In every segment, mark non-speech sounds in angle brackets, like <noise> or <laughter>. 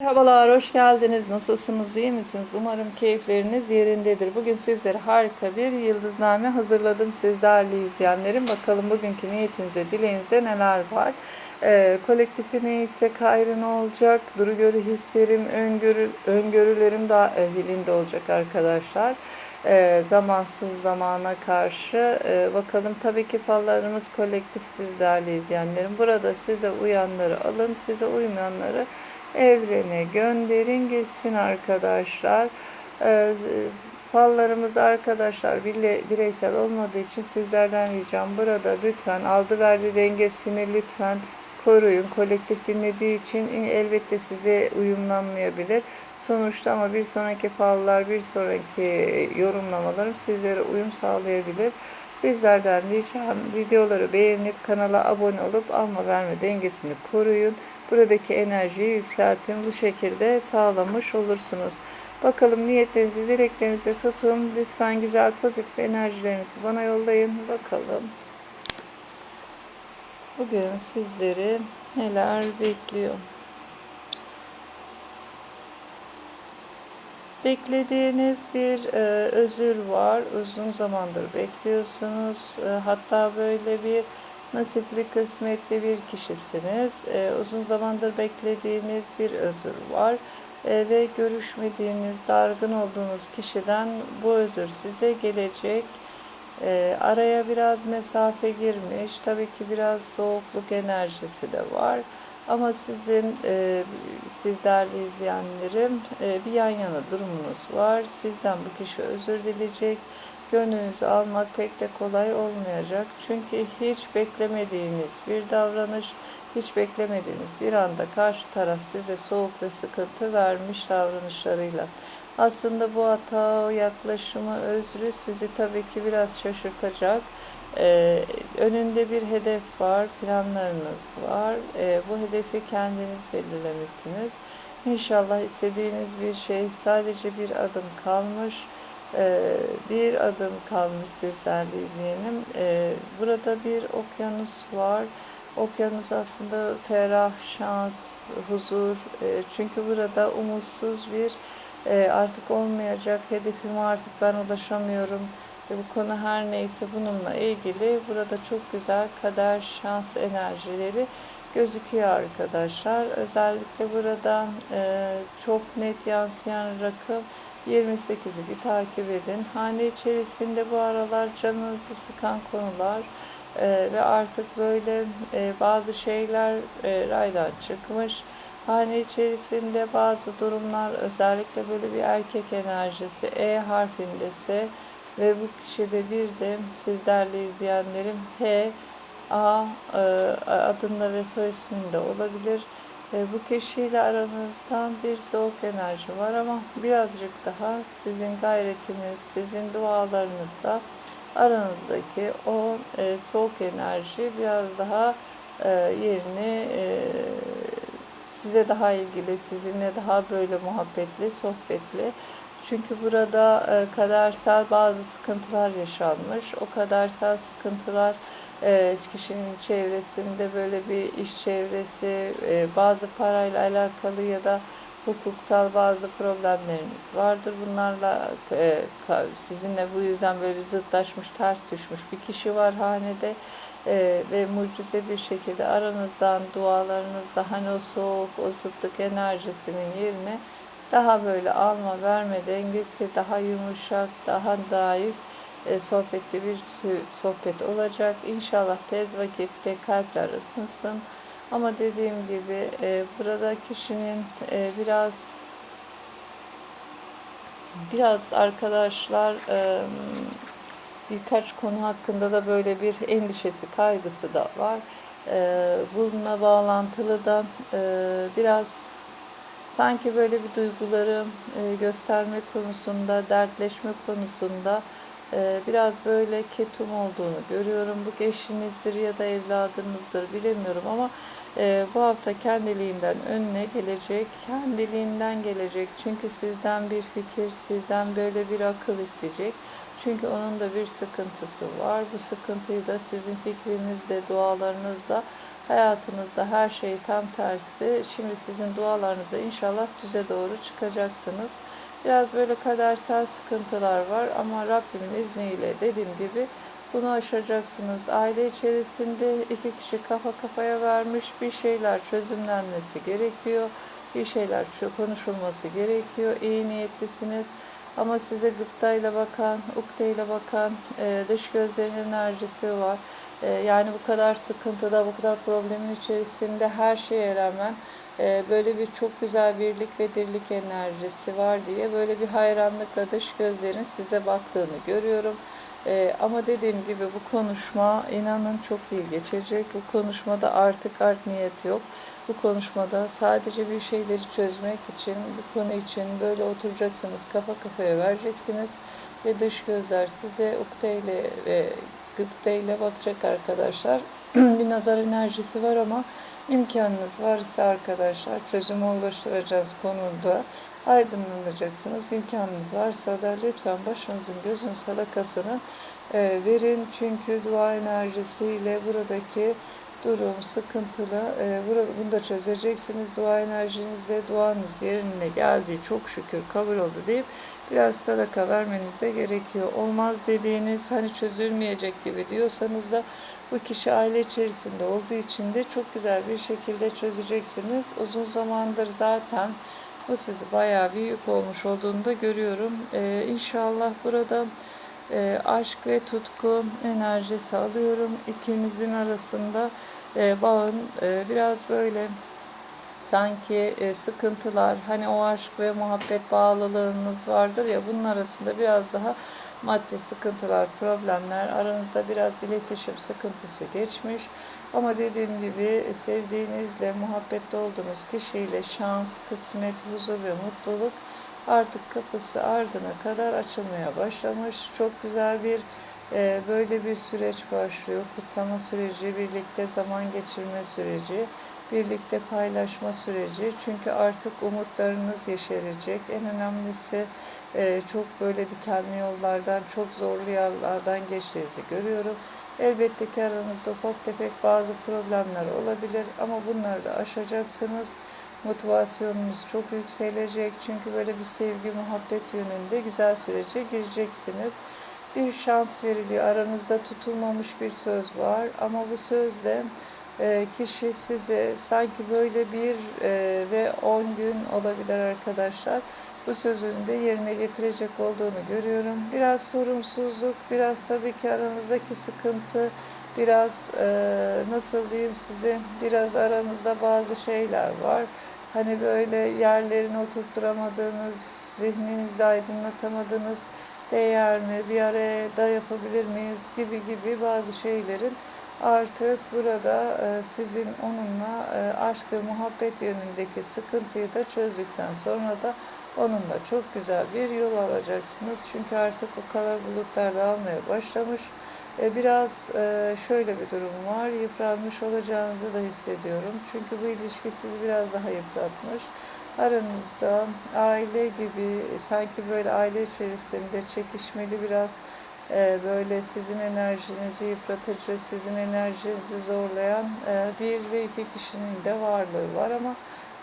Merhabalar, hoş geldiniz. Nasılsınız, iyi misiniz? Umarım keyifleriniz yerindedir. Bugün sizlere harika bir yıldızname hazırladım sizlerle izleyenlerim. Bakalım bugünkü niyetinizde, dileğinizde neler var? Ee, kolektifin yüksek hayrı ne olacak? Duru görü hislerim, öngörü, öngörülerim dahilinde olacak arkadaşlar. Ee, zamansız zamana karşı. Ee, bakalım tabii ki fallarımız kolektif sizlerle izleyenlerim. Burada size uyanları alın, size uymayanları evrene gönderin gitsin arkadaşlar. Ee, fallarımız arkadaşlar bile, bireysel olmadığı için sizlerden ricam burada lütfen aldı verdi dengesini lütfen koruyun. Kolektif dinlediği için elbette size uyumlanmayabilir. Sonuçta ama bir sonraki fallar, bir sonraki yorumlamalarım sizlere uyum sağlayabilir. Sizlerden ricam videoları beğenip kanala abone olup alma verme dengesini koruyun. Buradaki enerjiyi yükseltin. Bu şekilde sağlamış olursunuz. Bakalım niyetlerinizi, dileklerinizi tutun. Lütfen güzel pozitif enerjilerinizi bana yollayın. Bakalım. Bugün sizleri neler bekliyor? Beklediğiniz bir e, özür var. Uzun zamandır bekliyorsunuz. E, hatta böyle bir nasipli, kısmetli bir kişisiniz. E, uzun zamandır beklediğiniz bir özür var. E, ve görüşmediğiniz, dargın olduğunuz kişiden bu özür size gelecek. E, araya biraz mesafe girmiş. Tabii ki biraz soğukluk enerjisi de var. Ama sizin e, sizlerle izleyenlerim e, bir yan yana durumunuz var. Sizden bu kişi özür dileyecek. Gönlünüzü almak pek de kolay olmayacak. Çünkü hiç beklemediğiniz bir davranış, hiç beklemediğiniz bir anda karşı taraf size soğuk ve sıkıntı vermiş davranışlarıyla. Aslında bu hata, yaklaşımı, özrü sizi tabii ki biraz şaşırtacak. Ee, önünde bir hedef var, planlarınız var. Ee, bu hedefi kendiniz belirlemişsiniz. İnşallah istediğiniz bir şey sadece bir adım kalmış. Ee, bir adım kalmış sizlerle izleyelim. Ee, burada bir okyanus var. Okyanus aslında ferah, şans, huzur. Ee, çünkü burada umutsuz bir e, artık olmayacak hedefime artık ben ulaşamıyorum ve bu konu her neyse bununla ilgili burada çok güzel kader şans enerjileri gözüküyor arkadaşlar. Özellikle burada e, çok net yansıyan rakım 28'i bir takip edin. Hane içerisinde bu aralar canınızı sıkan konular e, ve artık böyle e, bazı şeyler e, raydan çıkmış. Hane içerisinde bazı durumlar özellikle böyle bir erkek enerjisi E harfindese ve bu kişide bir de sizlerle izleyenlerim H, A e, adında ve soy isminde olabilir. E, bu kişiyle aranızdan bir soğuk enerji var ama birazcık daha sizin gayretiniz, sizin dualarınızla aranızdaki o e, soğuk enerji biraz daha yerini size daha ilgili, sizinle daha böyle muhabbetli, sohbetli çünkü burada e, kadersel bazı sıkıntılar yaşanmış. O kadersel sıkıntılar e, kişinin çevresinde böyle bir iş çevresi, e, bazı parayla alakalı ya da hukuksal bazı problemleriniz vardır. Bunlarla e, sizinle bu yüzden böyle zıtlaşmış, ters düşmüş bir kişi var hanede e, ve mucize bir şekilde aranızdan, dualarınızda hani o soğuk, o zıtlık enerjisinin yerine daha böyle alma verme dengesi daha yumuşak, daha daif e, sohbetli bir sohbet olacak. İnşallah tez vakitte kalpler ısınsın. Ama dediğim gibi e, burada kişinin e, biraz biraz arkadaşlar e, birkaç konu hakkında da böyle bir endişesi, kaygısı da var. E, bununla bağlantılı da e, biraz sanki böyle bir duyguları e, gösterme konusunda, dertleşme konusunda biraz böyle ketum olduğunu görüyorum. Bu eşinizdir ya da evladınızdır bilemiyorum ama e, bu hafta kendiliğinden önüne gelecek, kendiliğinden gelecek. Çünkü sizden bir fikir, sizden böyle bir akıl isteyecek. Çünkü onun da bir sıkıntısı var. Bu sıkıntıyı da sizin fikrinizle, dualarınızla Hayatınızda her şey tam tersi. Şimdi sizin dualarınıza inşallah düze doğru çıkacaksınız. Biraz böyle kadersel sıkıntılar var ama Rabbimin izniyle dediğim gibi bunu aşacaksınız. Aile içerisinde iki kişi kafa kafaya vermiş bir şeyler çözümlenmesi gerekiyor. Bir şeyler konuşulması gerekiyor. İyi niyetlisiniz. Ama size gıptayla bakan, ukdeyle bakan, e, dış gözlerin enerjisi var. E, yani bu kadar sıkıntıda, bu kadar problemin içerisinde her şeye rağmen böyle bir çok güzel birlik ve dirlik enerjisi var diye böyle bir hayranlıkla dış gözlerin size baktığını görüyorum. E, ama dediğim gibi bu konuşma inanın çok iyi geçecek. Bu konuşmada artık art niyet yok. Bu konuşmada sadece bir şeyleri çözmek için, bu konu için böyle oturacaksınız, kafa kafaya vereceksiniz ve dış gözler size ukdeyle ve gıpteyle bakacak arkadaşlar. <clears throat> bir nazar enerjisi var ama imkanınız varsa arkadaşlar çözüme ulaştıracağınız konuda aydınlanacaksınız. İmkanınız varsa da lütfen başınızın gözün sadakasını e, verin. Çünkü dua enerjisiyle buradaki durum sıkıntılı. E, bunu da çözeceksiniz. Dua enerjinizle duanız yerine geldi. Çok şükür kabul oldu deyip biraz sadaka vermeniz de gerekiyor. Olmaz dediğiniz hani çözülmeyecek gibi diyorsanız da bu kişi aile içerisinde olduğu için de çok güzel bir şekilde çözeceksiniz. Uzun zamandır zaten bu sizi bayağı bir yük olmuş olduğunu da görüyorum. Ee, inşallah burada e, aşk ve tutku enerjisi alıyorum. İkimizin arasında e, bağın e, biraz böyle sanki e, sıkıntılar hani o aşk ve muhabbet bağlılığınız vardır ya bunun arasında biraz daha maddi sıkıntılar, problemler, aranızda biraz iletişim sıkıntısı geçmiş. Ama dediğim gibi sevdiğinizle, muhabbette olduğunuz kişiyle şans, kısmet, huzur ve mutluluk artık kapısı ardına kadar açılmaya başlamış. Çok güzel bir e, böyle bir süreç başlıyor. Kutlama süreci, birlikte zaman geçirme süreci, birlikte paylaşma süreci. Çünkü artık umutlarınız yeşerecek. En önemlisi e, çok böyle dikenli yollardan, çok zorlu yollardan geçtiğinizi görüyorum. Elbette ki aranızda ufak tefek bazı problemler olabilir ama bunları da aşacaksınız. Motivasyonunuz çok yükselecek çünkü böyle bir sevgi, muhabbet yönünde güzel sürece gireceksiniz. Bir şans veriliyor. Aranızda tutulmamış bir söz var ama bu sözde e, kişi size sanki böyle bir e, ve 10 gün olabilir arkadaşlar bu sözünü de yerine getirecek olduğunu görüyorum. Biraz sorumsuzluk, biraz tabii ki aranızdaki sıkıntı, biraz e, nasıl diyeyim size, biraz aranızda bazı şeyler var. Hani böyle yerlerini oturtturamadığınız, zihninizi aydınlatamadığınız, değer mi, bir araya da yapabilir miyiz gibi gibi bazı şeylerin artık burada e, sizin onunla e, aşk ve muhabbet yönündeki sıkıntıyı da çözdükten sonra da Onunla çok güzel bir yol alacaksınız. Çünkü artık o kadar bulutlar dağılmaya başlamış. E, biraz şöyle bir durum var. Yıpranmış olacağınızı da hissediyorum. Çünkü bu ilişki sizi biraz daha yıpratmış. Aranızda aile gibi sanki böyle aile içerisinde çekişmeli biraz e, böyle sizin enerjinizi yıpratıcı, sizin enerjinizi zorlayan bir ve iki kişinin de varlığı var ama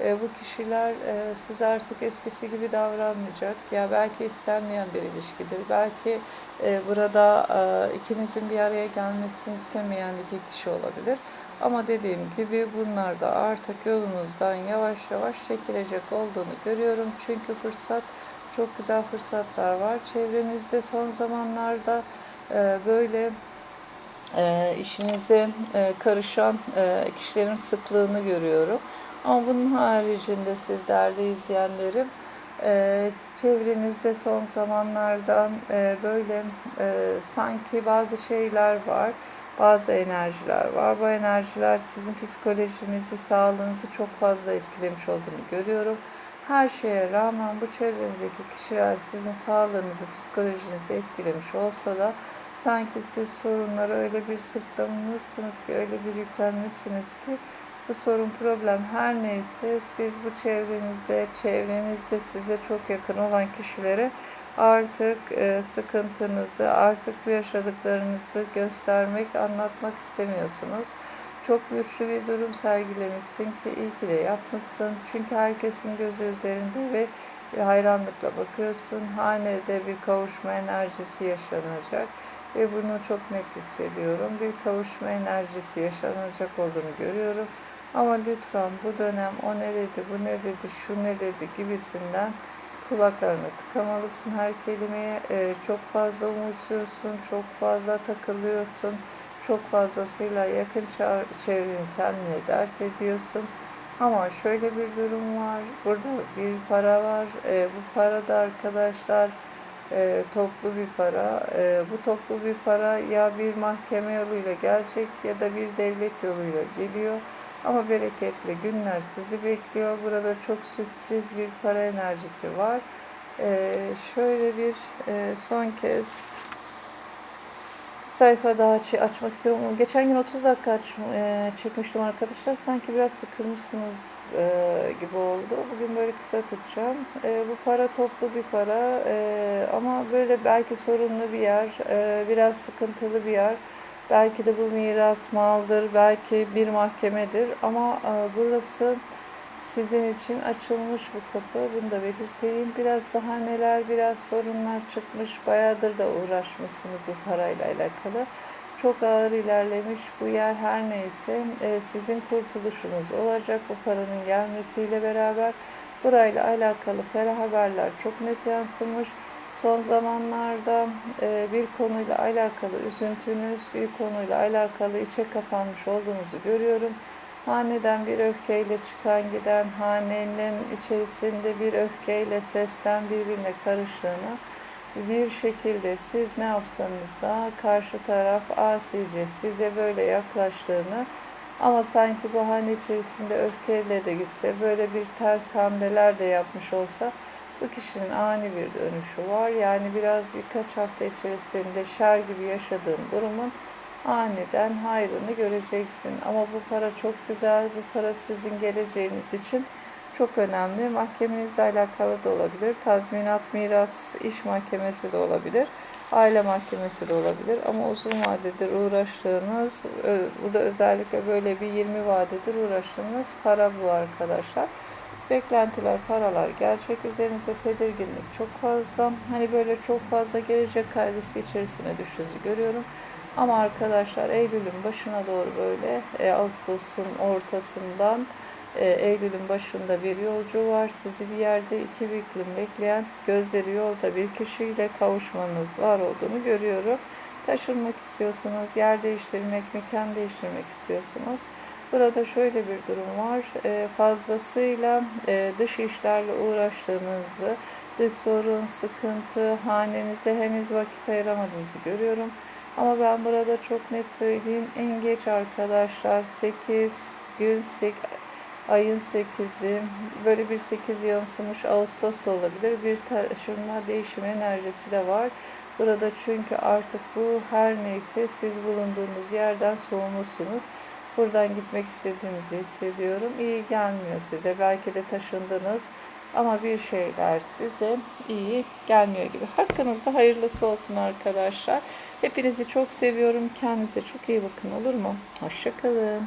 e, bu kişiler e, size artık eskisi gibi davranmayacak. Ya belki istenmeyen bir ilişkidir. Belki e, burada e, ikinizin bir araya gelmesini istemeyen iki kişi olabilir. Ama dediğim gibi bunlar da artık yolunuzdan yavaş yavaş çekilecek olduğunu görüyorum. Çünkü fırsat, çok güzel fırsatlar var. Çevrenizde son zamanlarda e, böyle e, işinize e, karışan e, kişilerin sıklığını görüyorum. Ama bunun haricinde siz değerli izleyenlerim e, çevrenizde son zamanlardan e, böyle e, sanki bazı şeyler var, bazı enerjiler var. Bu enerjiler sizin psikolojinizi, sağlığınızı çok fazla etkilemiş olduğunu görüyorum. Her şeye rağmen bu çevrenizdeki kişiler sizin sağlığınızı, psikolojinizi etkilemiş olsa da sanki siz sorunları öyle bir sırtlamışsınız ki, öyle bir yüklenmişsiniz ki bu sorun, problem her neyse siz bu çevrenizde, çevrenizde size çok yakın olan kişilere artık e, sıkıntınızı, artık bu yaşadıklarınızı göstermek, anlatmak istemiyorsunuz. Çok güçlü bir durum sergilemişsin ki iyi ki de yapmışsın. Çünkü herkesin gözü üzerinde ve hayranlıkla bakıyorsun. Hanede bir kavuşma enerjisi yaşanacak ve bunu çok net hissediyorum. Bir kavuşma enerjisi yaşanacak olduğunu görüyorum. Ama lütfen bu dönem o ne dedi, bu ne dedi, şu ne dedi gibisinden kulaklarını tıkamalısın her kelimeye. Ee, çok fazla umutsuyorsun, çok fazla takılıyorsun, çok fazlasıyla yakın çevreni kendine dert ediyorsun. Ama şöyle bir durum var, burada bir para var. Ee, bu para da arkadaşlar e, toplu bir para. E, bu toplu bir para ya bir mahkeme yoluyla gelecek ya da bir devlet yoluyla geliyor. Ama bereketli günler sizi bekliyor. Burada çok sürpriz bir para enerjisi var. E, şöyle bir e, son kez sayfa daha açmak istiyorum. Geçen gün 30 dakika aç, e, çekmiştim arkadaşlar. Sanki biraz sıkılmışsınız e, gibi oldu. Bugün böyle kısa tutacağım. E, bu para toplu bir para e, ama böyle belki sorunlu bir yer, e, biraz sıkıntılı bir yer. Belki de bu miras maldır, belki bir mahkemedir ama e, burası sizin için açılmış bu kapı. Bunu da belirteyim. Biraz bahaneler, biraz sorunlar çıkmış. Bayağıdır da uğraşmışsınız bu parayla alakalı. Çok ağır ilerlemiş bu yer her neyse e, sizin kurtuluşunuz olacak bu paranın gelmesiyle beraber. Burayla alakalı ferah haberler çok net yansımış. Son zamanlarda e, bir konuyla alakalı üzüntünüz, bir konuyla alakalı içe kapanmış olduğunuzu görüyorum. Haneden bir öfkeyle çıkan giden, hanenin içerisinde bir öfkeyle sesten birbirine karıştığını, bir şekilde siz ne yapsanız da karşı taraf asice size böyle yaklaştığını ama sanki bu hane içerisinde öfkeyle de gitse, böyle bir ters hamleler de yapmış olsa bu kişinin ani bir dönüşü var. Yani biraz birkaç hafta içerisinde şer gibi yaşadığın durumun aniden hayrını göreceksin. Ama bu para çok güzel, bu para sizin geleceğiniz için çok önemli. Mahkemenizle alakalı da olabilir. Tazminat, miras, iş mahkemesi de olabilir. Aile mahkemesi de olabilir. Ama uzun vadedir uğraştığınız, ö- bu da özellikle böyle bir 20 vadedir uğraştığınız para bu arkadaşlar. Beklentiler, paralar gerçek. Üzerinize tedirginlik çok fazla. Hani böyle çok fazla gelecek kaygısı içerisine düştüğünüzü görüyorum. Ama arkadaşlar Eylül'ün başına doğru böyle e, Ağustos'un ortasından e, Eylül'ün başında bir yolcu var. Sizi bir yerde iki büklüm bekleyen gözleri yolda bir kişiyle kavuşmanız var olduğunu görüyorum. Taşınmak istiyorsunuz, yer değiştirmek, mekan değiştirmek istiyorsunuz. Burada şöyle bir durum var. E, fazlasıyla e, dış işlerle uğraştığınızı, dış sorun, sıkıntı, hanenize henüz vakit ayıramadığınızı görüyorum. Ama ben burada çok net söyleyeyim. En geç arkadaşlar 8 gün 8, ayın 8'i böyle bir 8 yansımış Ağustos da olabilir. Bir taşınma değişim enerjisi de var. Burada çünkü artık bu her neyse siz bulunduğunuz yerden soğumuşsunuz. Buradan gitmek istediğinizi hissediyorum. İyi gelmiyor size. Belki de taşındınız ama bir şeyler size iyi gelmiyor gibi. Hakkınızda hayırlısı olsun arkadaşlar. Hepinizi çok seviyorum. Kendinize çok iyi bakın olur mu? Hoşçakalın.